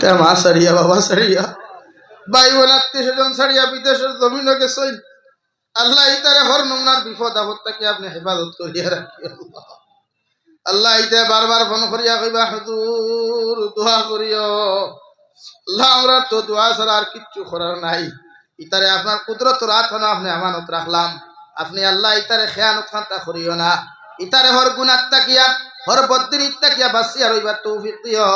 তে মা সারিয়া, বাবা সারিয়া। ভাই বোন, আত্মীয় স্বজন সারিয়া, বিদেশের জমিনও গেছেন আল্লাহ ইতারে হর নমনার বিপদ আপদ তাকে আপনি হেফাজত করিয়া রাখি, আল্লাহ। ইতে বারবার ফোন করিয়া কইবা, হুজুর, দোয়া করিও। আল্লাহ, আমরা তো দোয়া ছাড়া আর কিচ্ছু করার নাই। ইতারে আপনার কুদরত রাত হনা আপনি আমানত রাখলাম। আপনি আল্লাহ ইতারে খেয়ানত খান্তা করিও না। ইতারে হর গুণাত তাকিয়া হর বদ্দিন ইত্তাকিয়া বাসিয়া রইবার তৌফিক দিও।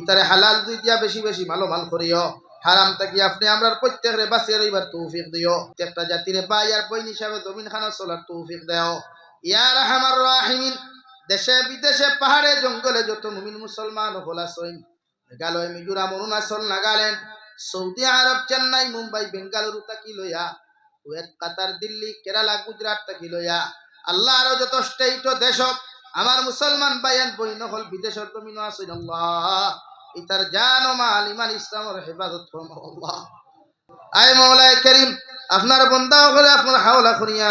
ইতারে হালাল দুই দিয়া বেশি বেশি ভালো ভালো করিও। হারাম তাকি আপনি আমরা প্রত্যেক প্রত্যেকরে বাসিয়া রইবার তৌফিক দিও। একটা জাতিরে বাই আর বইন হিসাবে জমিন খানা চলার তৌফিক দেও। ইয়ার হামার রাহিমিন, দেশে বিদেশে পাহাড়ে, জঙ্গলে যত মুমিন মুসলমান হলা সইন মেঘালয়, মিজোরাম, অরুণাচল, নাগাল্যান্ড, সৌদি আরব, চেন্নাই, মুম্বাই, বেঙ্গালুরু তাকি লইয়া, কুয়েত, কাতার, দিল্লি, কেরালা, গুজরাট তাকি লইয়া আল্লাহ আরও যত স্টেট দেশ আমার মুসলমান বাইয়ান বইন হল বিদেশের জমিন আছে আল্লাহ। ইতার জান ও মাল, ইমান ইসলামের হেফাজত ফরমাও আল্লাহ। আয় মৌলায় করিম, আপনার বন্দা হলে আপনার হাওলা করিয়া,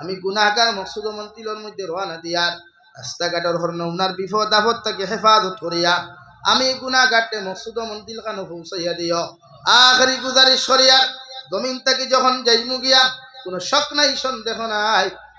আমি গুনাহগার মকসুদ মন্ত্রীর মধ্যে রওনা দিয়ার রাস্তাঘাটের হর নমনার বিপদ আপদ তাকে হেফাজত করিয়া, আমি গুনাহগাটে মকসুদ মন্দির খানো পৌঁছাইয়া দিও। আখরি গুজারিশ করিয়া জমিন থেকে যখন যাইমু গিয়া, কোনো শক নাই, সন্দেহ নাই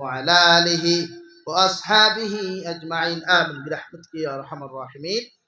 وعلى آله وأصحابه أجمعين. آمين برحمتك يا أرحم الراحمين.